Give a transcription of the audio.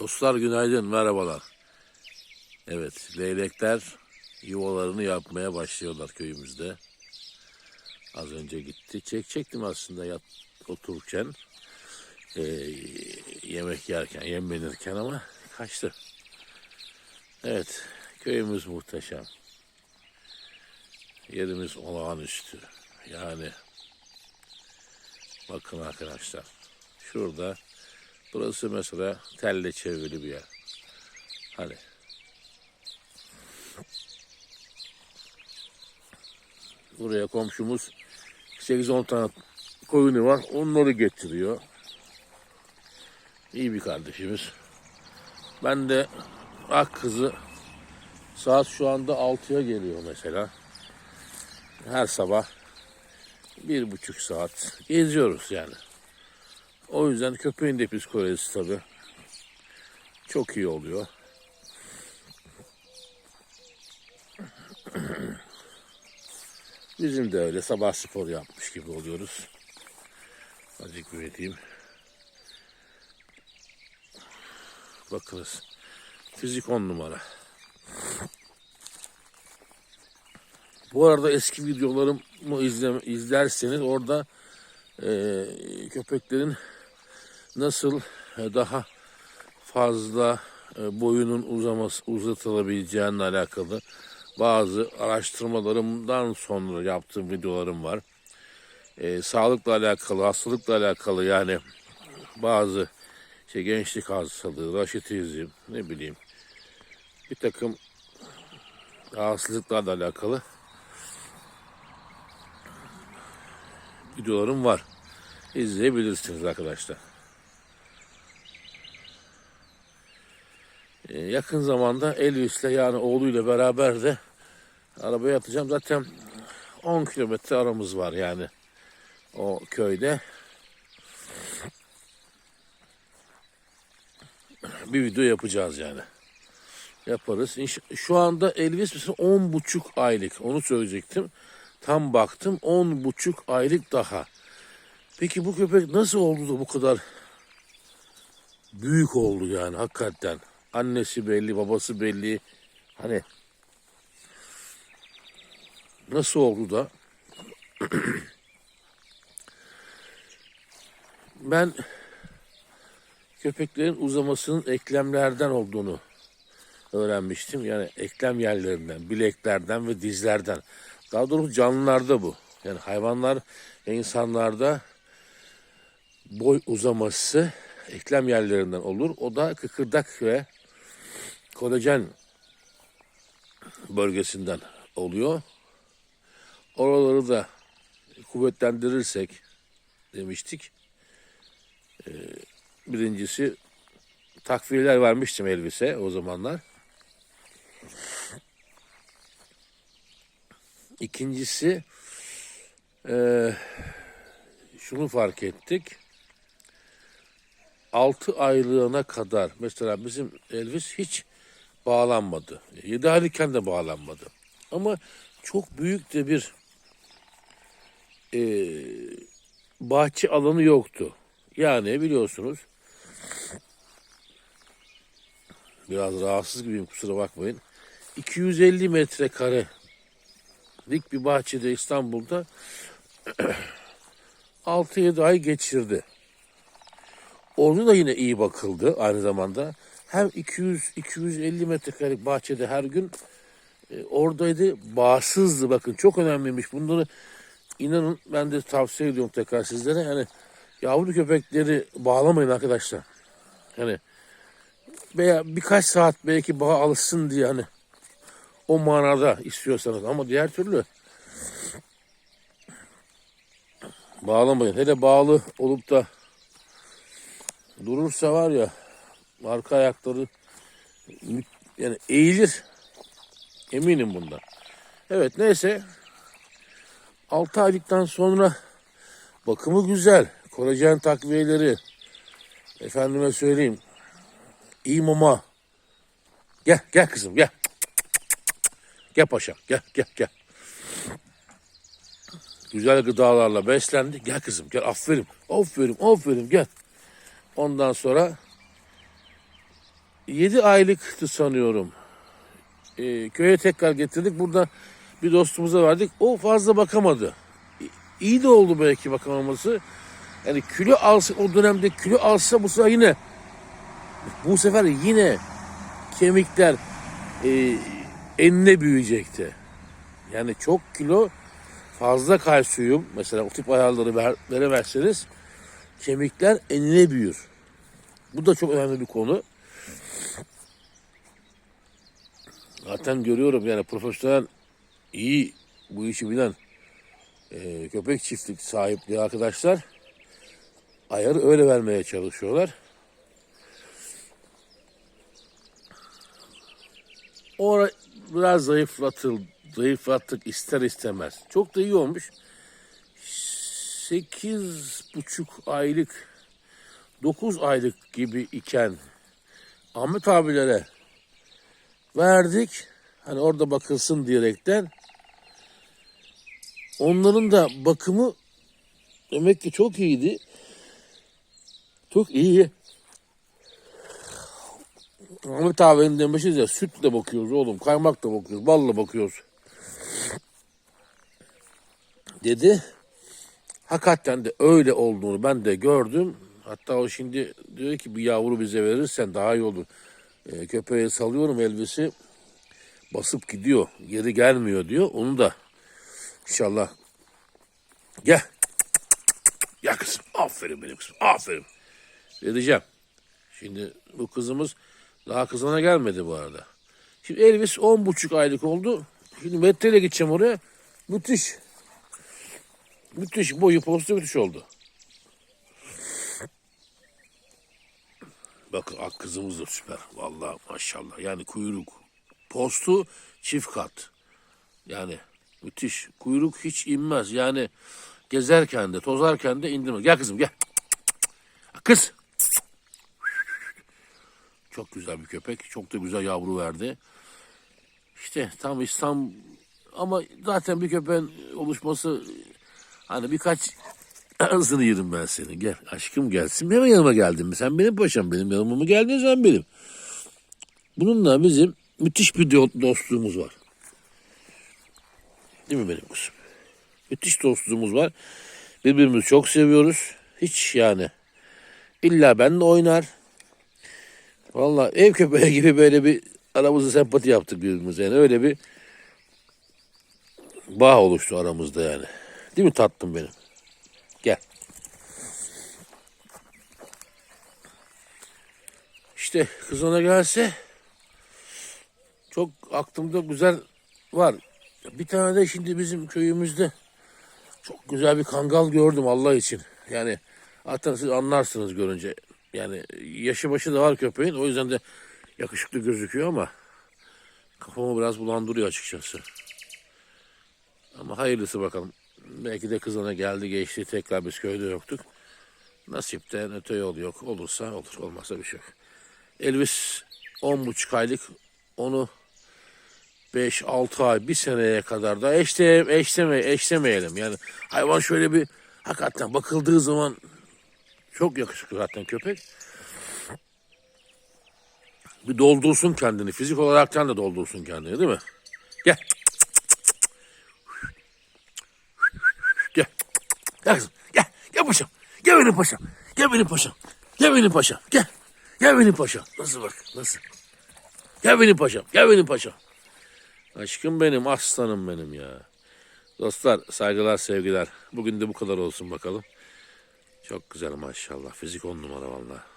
Dostlar günaydın, merhabalar. Evet, leylekler yuvalarını yapmaya başlıyorlar köyümüzde. Az önce gitti. Çekecektim aslında yat, otururken, ee, yemek yerken, yemlenirken ama kaçtı. Evet, köyümüz muhteşem. Yerimiz olağanüstü. Yani bakın arkadaşlar, şurada Burası mesela telle çevrili bir yer. Hani buraya komşumuz 8-10 tane koyunu var. Onları getiriyor. İyi bir kardeşimiz. Ben de ak kızı saat şu anda 6'ya geliyor mesela. Her sabah bir buçuk saat geziyoruz yani. O yüzden köpeğin de psikolojisi tabii çok iyi oluyor. Bizim de öyle sabah spor yapmış gibi oluyoruz. Azıcık büyüteyim. Bakınız. Fizik on numara. Bu arada eski videolarımı izle, izlerseniz orada e, köpeklerin nasıl e, daha fazla e, boyunun uzaması uzatılabileceğine alakalı bazı araştırmalarımdan sonra yaptığım videolarım var. E, sağlıkla alakalı, hastalıkla alakalı yani bazı işte gençlik hastalığı, raşitizm, ne bileyim bir takım rahatsızlıklarla alakalı videolarım var. İzleyebilirsiniz arkadaşlar. Ee, yakın zamanda Elvis'le yani oğluyla beraber de arabaya atacağım. Zaten 10 kilometre aramız var yani o köyde. Bir video yapacağız yani. Yaparız. Şu anda Elvis mesela 10 buçuk aylık. Onu söyleyecektim. Tam baktım 10 buçuk aylık daha. Peki bu köpek nasıl oldu da bu kadar büyük oldu yani hakikaten. Annesi belli, babası belli. Hani nasıl oldu da ben köpeklerin uzamasının eklemlerden olduğunu öğrenmiştim. Yani eklem yerlerinden, bileklerden ve dizlerden. Daha doğrusu canlılarda bu. Yani hayvanlar ve insanlarda boy uzaması eklem yerlerinden olur. O da kıkırdak ve kolajen bölgesinden oluyor. Oraları da kuvvetlendirirsek demiştik. Ee, birincisi takviyeler vermiştim elbise o zamanlar. İkincisi eee, şunu fark ettik. 6 aylığına kadar mesela bizim Elvis hiç bağlanmadı. 7 aylıkken de bağlanmadı. Ama çok büyük de bir eee, bahçe alanı yoktu. Yani biliyorsunuz biraz rahatsız gibiyim kusura bakmayın. 250 metrekare dik bir bahçede İstanbul'da 6-7 ay geçirdi. Orada da yine iyi bakıldı aynı zamanda. Hem 200-250 metrekarelik bahçede her gün e, oradaydı. Bağsızdı bakın çok önemliymiş. Bunları inanın ben de tavsiye ediyorum tekrar sizlere. Yani yavru köpekleri bağlamayın arkadaşlar. Yani veya birkaç saat belki bağa alışsın diye hani o manada istiyorsanız ama diğer türlü bağlamayın. Hele bağlı olup da durursa var ya arka ayakları yani eğilir. Eminim bundan. Evet neyse 6 aylıktan sonra bakımı güzel. Kolajen takviyeleri efendime söyleyeyim iyi mama gel gel kızım gel Gel paşam gel gel gel. Güzel gıdalarla beslendi. Gel kızım gel aferin. Aferin aferin gel. Ondan sonra 7 aylıktı sanıyorum. Ee, köye tekrar getirdik. Burada bir dostumuza verdik. O fazla bakamadı. İyi de oldu belki bakamaması. Yani kilo alsa o dönemde kilo alsa bu sefer yine bu sefer yine kemikler e, enine büyüyecekti. Yani çok kilo fazla kalsiyum mesela o tip ayarları ver, veremezseniz kemikler enine büyür. Bu da çok önemli bir konu. Zaten görüyorum yani profesyonel iyi bu işi bilen e, köpek çiftlik sahipli arkadaşlar ayarı öyle vermeye çalışıyorlar. Orada biraz zayıflatıl, zayıflattık ister istemez. Çok da iyi olmuş. Sekiz buçuk aylık, dokuz aylık gibi iken Ahmet abilere verdik. Hani orada bakılsın diyerekten. Onların da bakımı demek ki çok iyiydi. Çok iyi. Ahmet abinin demişiz ya sütle bakıyoruz oğlum, kaymakla bakıyoruz, balla bakıyoruz. Dedi. Hakikaten de öyle olduğunu ben de gördüm. Hatta o şimdi diyor ki bir yavru bize verirsen daha iyi olur. Ee, köpeğe salıyorum elbisi basıp gidiyor. Geri gelmiyor diyor. Onu da inşallah gel. Ya kızım aferin benim kızım aferin. Vereceğim. Şimdi bu kızımız daha kızana gelmedi bu arada. Şimdi Elvis on buçuk aylık oldu. Şimdi metreyle gideceğim oraya. Müthiş. Müthiş. Boyu postu müthiş oldu. Bakın ak kızımız da süper. Vallahi maşallah. Yani kuyruk, postu çift kat. Yani müthiş. Kuyruk hiç inmez. Yani gezerken de tozarken de indirmez. Gel kızım gel. Kız. Çok güzel bir köpek. Çok da güzel yavru verdi. İşte tam İslam ama zaten bir köpeğin oluşması hani birkaç ağzını yerim ben senin. Gel aşkım gelsin. Hemen yanıma geldin mi? Sen benim paşam benim yanıma mı geldin sen benim. Bununla bizim müthiş bir do- dostluğumuz var. Değil mi benim kızım? Müthiş dostluğumuz var. Birbirimizi çok seviyoruz. Hiç yani. İlla benimle oynar. Vallahi ev köpeği gibi böyle bir aramızda sempati yaptık birbirimize. Yani öyle bir bağ oluştu aramızda yani. Değil mi tatlım benim? Gel. İşte kız ona gelse çok aklımda güzel var. Bir tane de şimdi bizim köyümüzde çok güzel bir kangal gördüm Allah için. Yani zaten siz anlarsınız görünce. Yani yaşı başı da var köpeğin. O yüzden de yakışıklı gözüküyor ama kafamı biraz bulandırıyor açıkçası. Ama hayırlısı bakalım. Belki de kızına geldi geçti tekrar biz köyde yoktuk. Nasipten öte yol yok. Olursa olur. Olmazsa bir şey yok. Elvis on buçuk aylık onu 5-6 ay bir seneye kadar da eşte, eşleme, eşlemeyelim. Yani hayvan şöyle bir hakikaten bakıldığı zaman çok yakışıklı zaten köpek. Bir doldursun kendini. Fizik olaraktan da doldursun kendini değil mi? Gel. Gel. Gel kızım. Gel. Gel paşam. Gel benim paşam. Gel benim paşam. Gel benim paşam. Gel. Gel benim paşam. Nasıl bak? Nasıl? Gel benim paşam. Gel benim paşam. Aşkım benim, aslanım benim ya. Dostlar, saygılar, sevgiler. Bugün de bu kadar olsun bakalım. Çok güzel maşallah. Fizik on numara vallahi.